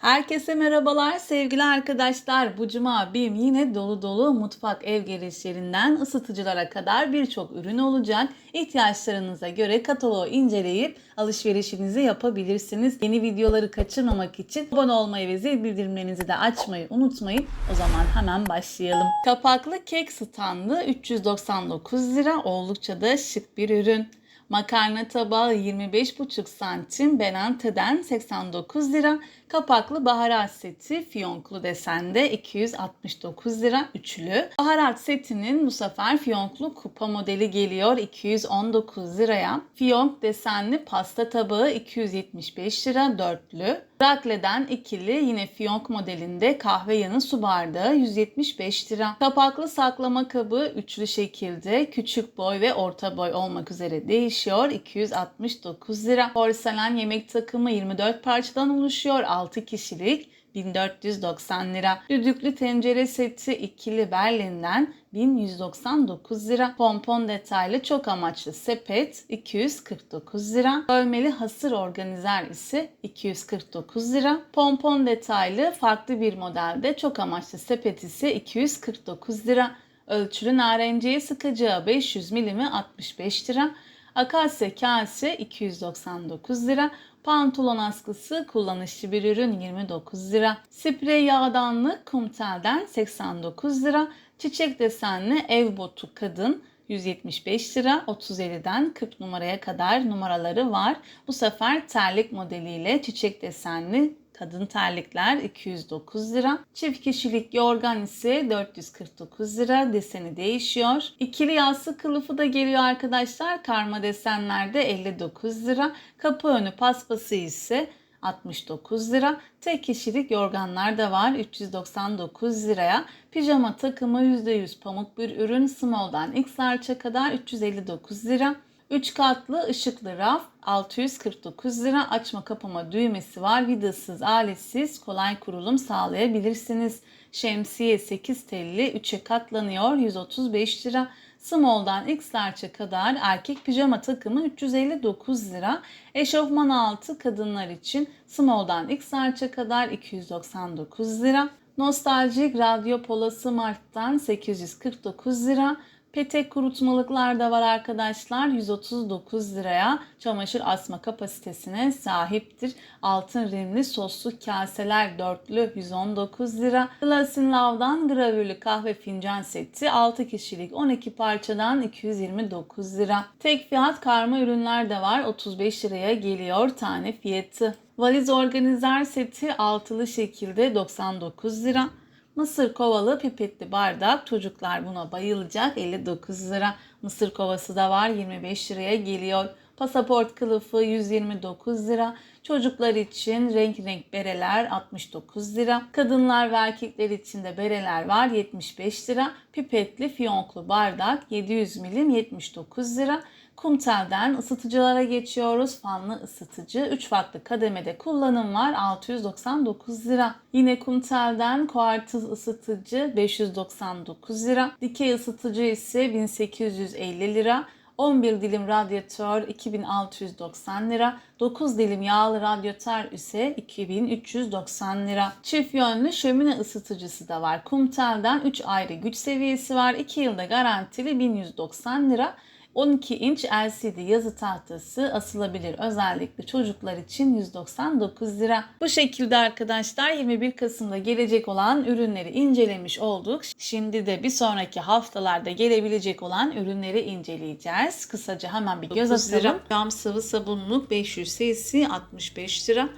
Herkese merhabalar sevgili arkadaşlar. Bu cuma BİM yine dolu dolu mutfak ev gereçlerinden ısıtıcılara kadar birçok ürün olacak. İhtiyaçlarınıza göre kataloğu inceleyip alışverişinizi yapabilirsiniz. Yeni videoları kaçırmamak için abone olmayı ve zil bildirimlerinizi de açmayı unutmayın. O zaman hemen başlayalım. Kapaklı kek standı 399 lira. Oldukça da şık bir ürün. Makarna tabağı 25,5 santim Benante'den 89 lira. Kapaklı baharat seti fiyonklu desende 269 lira üçlü. Baharat setinin bu sefer fiyonklu kupa modeli geliyor 219 liraya. Fiyonk desenli pasta tabağı 275 lira dörtlü. Rakle'den ikili yine fiyonk modelinde kahve yanı su bardağı 175 lira. Kapaklı saklama kabı üçlü şekilde küçük boy ve orta boy olmak üzere değişiyor 269 lira. Porselen yemek takımı 24 parçadan oluşuyor 6 kişilik 1490 lira. Düdüklü tencere seti ikili Berlin'den 1199 lira. Pompon detaylı çok amaçlı sepet 249 lira. Bölmeli hasır organizer ise 249 lira. Pompon detaylı farklı bir modelde çok amaçlı sepet ise 249 lira. Ölçülü narenciye sıkacağı 500 milimi 65 lira. Akasya kase 299 lira. Pantolon askısı kullanışlı bir ürün 29 lira. Sprey yağdanlık kumtelden 89 lira. Çiçek desenli ev botu kadın 175 lira 37'den 40 numaraya kadar numaraları var. Bu sefer terlik modeliyle çiçek desenli kadın terlikler 209 lira. Çift kişilik yorgan ise 449 lira. Deseni değişiyor. İkili yassı kılıfı da geliyor arkadaşlar. Karma desenlerde 59 lira. Kapı önü paspası ise 69 lira. Tek kişilik yorganlar da var 399 liraya. Pijama takımı %100 pamuk bir ürün small'dan XL'ça kadar 359 lira. 3 katlı ışıklı raf 649 lira açma kapama düğmesi var. Vidasız, aletsiz kolay kurulum sağlayabilirsiniz. Şemsiye 8 telli 3'e katlanıyor 135 lira. Small'dan XL'ça kadar erkek pijama takımı 359 lira. Eşofman altı kadınlar için Small'dan XL'ça kadar 299 lira. Nostaljik radyo polası Mart'tan 849 lira. Petek kurutmalıklar da var arkadaşlar. 139 liraya çamaşır asma kapasitesine sahiptir. Altın rimli soslu kaseler dörtlü 119 lira. Glasin Love'dan gravürlü kahve fincan seti 6 kişilik 12 parçadan 229 lira. Tek fiyat karma ürünler de var. 35 liraya geliyor tane fiyatı. Valiz organizer seti altılı şekilde 99 lira. Mısır kovalı pipetli bardak çocuklar buna bayılacak 59 lira. Mısır kovası da var 25 liraya geliyor. Pasaport kılıfı 129 lira. Çocuklar için renk renk bereler 69 lira. Kadınlar ve erkekler için de bereler var 75 lira. Pipetli fiyonklu bardak 700 milim 79 lira. Kumtel'den ısıtıcılara geçiyoruz. Fanlı ısıtıcı 3 farklı kademede kullanım var 699 lira. Yine Kumtel'den kuartız ısıtıcı 599 lira. Dikey ısıtıcı ise 1850 lira. 11 dilim radyatör 2690 lira. 9 dilim yağlı radyatör ise 2390 lira. Çift yönlü şömine ısıtıcısı da var. Kumtel'den 3 ayrı güç seviyesi var. 2 yılda garantili 1190 lira. 12 inç LCD yazı tahtası asılabilir özellikle çocuklar için 199 lira. Bu şekilde arkadaşlar 21 Kasım'da gelecek olan ürünleri incelemiş olduk. Şimdi de bir sonraki haftalarda gelebilecek olan ürünleri inceleyeceğiz. Kısaca hemen bir göz atalım. Cam sıvı sabunluk 500 cc 65 lira.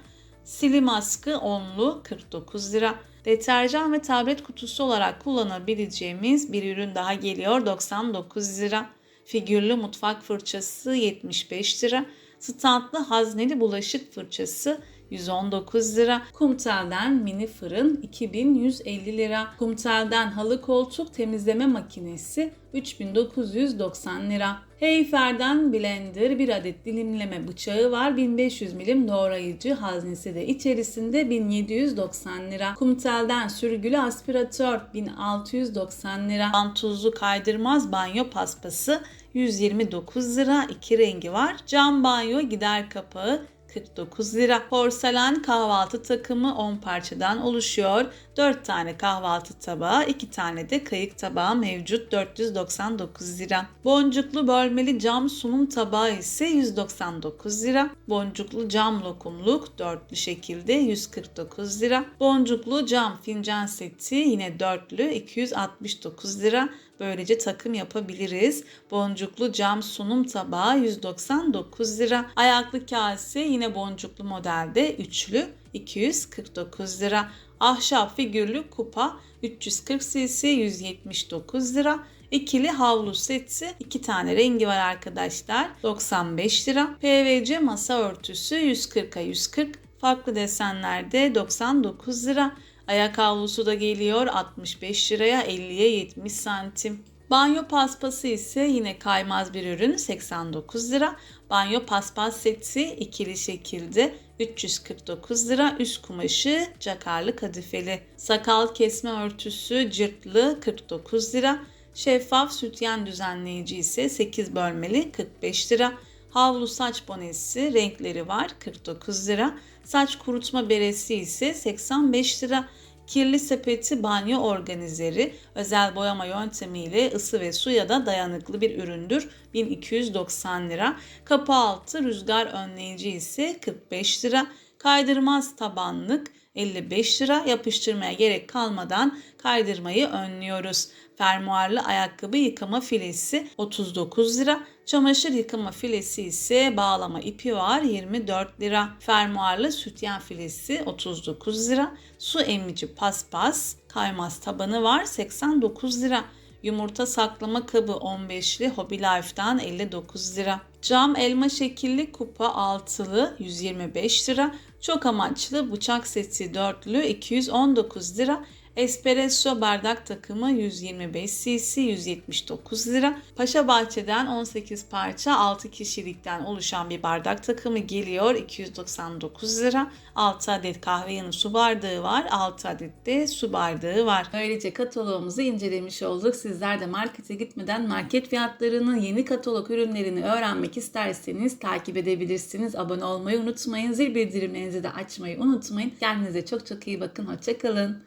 Sili maskı 10'lu 49 lira. Deterjan ve tablet kutusu olarak kullanabileceğimiz bir ürün daha geliyor 99 lira. Figürlü mutfak fırçası 75 lira. Standlı hazneli bulaşık fırçası 119 lira. Kumtel'den mini fırın 2150 lira. Kumtel'den halı koltuk temizleme makinesi 3990 lira. Heyfer'den blender bir adet dilimleme bıçağı var. 1500 milim doğrayıcı haznesi de içerisinde 1790 lira. Kumtel'den sürgülü aspiratör 1690 lira. Vantuzlu kaydırmaz banyo paspası 129 lira. iki rengi var. Cam banyo gider kapağı 149 lira. Porselen kahvaltı takımı 10 parçadan oluşuyor. 4 tane kahvaltı tabağı, 2 tane de kayık tabağı mevcut 499 lira. Boncuklu bölmeli cam sunum tabağı ise 199 lira. Boncuklu cam lokumluk dörtlü şekilde 149 lira. Boncuklu cam fincan seti yine dörtlü 269 lira. Böylece takım yapabiliriz. Boncuklu cam sunum tabağı 199 lira. Ayaklı kase yine boncuklu modelde üçlü 249 lira. Ahşap figürlü kupa 340 cc 179 lira. İkili havlu seti iki tane rengi var arkadaşlar 95 lira. PVC masa örtüsü 140'a 140 farklı desenlerde 99 lira. Ayak havlusu da geliyor 65 liraya 50'ye 70 santim. Banyo paspası ise yine kaymaz bir ürün 89 lira. Banyo paspas seti ikili şekilde 349 lira. Üst kumaşı cakarlı kadifeli. Sakal kesme örtüsü cırtlı 49 lira. Şeffaf sütyen düzenleyici ise 8 bölmeli 45 lira. Havlu saç bonesi renkleri var 49 lira. Saç kurutma beresi ise 85 lira. Kirli sepeti banyo organizeri özel boyama yöntemiyle ısı ve suya da dayanıklı bir üründür. 1290 lira. Kapı altı rüzgar önleyici ise 45 lira. Kaydırmaz tabanlık 55 lira. Yapıştırmaya gerek kalmadan kaydırmayı önlüyoruz. Fermuarlı ayakkabı yıkama filesi 39 lira. Çamaşır yıkama filesi ise bağlama ipi var 24 lira. Fermuarlı sütyen filesi 39 lira. Su emici paspas kaymaz tabanı var 89 lira. Yumurta saklama kabı 15'li Hobby Life'dan 59 lira. Cam elma şekilli kupa altılı 125 lira. Çok amaçlı bıçak seti dörtlü 219 lira. Espresso bardak takımı 125 cc 179 lira. Paşa Bahçe'den 18 parça 6 kişilikten oluşan bir bardak takımı geliyor 299 lira. 6 adet kahve yanı su bardağı var. 6 adet de su bardağı var. Böylece kataloğumuzu incelemiş olduk. Sizler de markete gitmeden market fiyatlarını, yeni katalog ürünlerini öğrenmek isterseniz takip edebilirsiniz. Abone olmayı unutmayın. Zil bildirimlerinizi de açmayı unutmayın. Kendinize çok çok iyi bakın. Hoşçakalın.